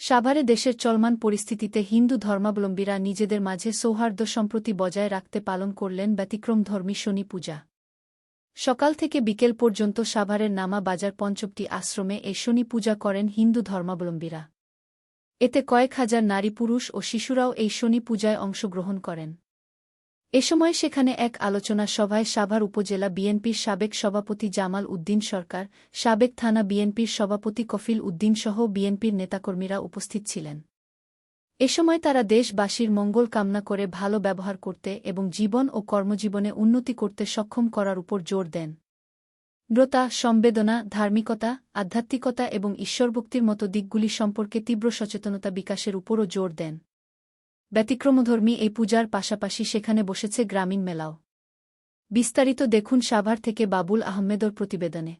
সাভারে দেশের চলমান পরিস্থিতিতে হিন্দু ধর্মাবলম্বীরা নিজেদের মাঝে সৌহার্দ্য সম্প্রতি বজায় রাখতে পালন করলেন ব্যতিক্রমধর্মী শনি পূজা। সকাল থেকে বিকেল পর্যন্ত সাভারের নামা বাজার পঞ্চবটি আশ্রমে এ শনি পূজা করেন হিন্দু ধর্মাবলম্বীরা। এতে কয়েক হাজার নারী পুরুষ ও শিশুরাও এই শনি পূজায় অংশগ্রহণ করেন। এ সময় সেখানে এক আলোচনা সভায় সাভার উপজেলা বিএনপির সাবেক সভাপতি জামাল উদ্দিন সরকার, সাবেক থানা বিএনপির সভাপতি কফিল উদ্দিন সহ বিএনপির নেতাকর্মীরা উপস্থিত ছিলেন। এ সময় তারা দেশবাসীর মঙ্গল কামনা করে ভালো ব্যবহার করতে এবং জীবন ও কর্মজীবনে উন্নতি করতে সক্ষম করার উপর জোর দেন। ব্রতা, সম্বেদনা, ধার্মিকতা, আধ্যাত্মিকতা এবং ঈশ্বরভক্তির মতো দিকগুলি সম্পর্কে তীব্র সচেতনতা বিকাশের উপরও জোর দেন। ব্যতিক্রমধর্মী এই পূজার পাশাপাশি সেখানে বসেছে গ্রামীণ মেলাও। বিস্তারিত দেখুন সাভার থেকে বাবুল আহমেদর প্রতিবেদনে।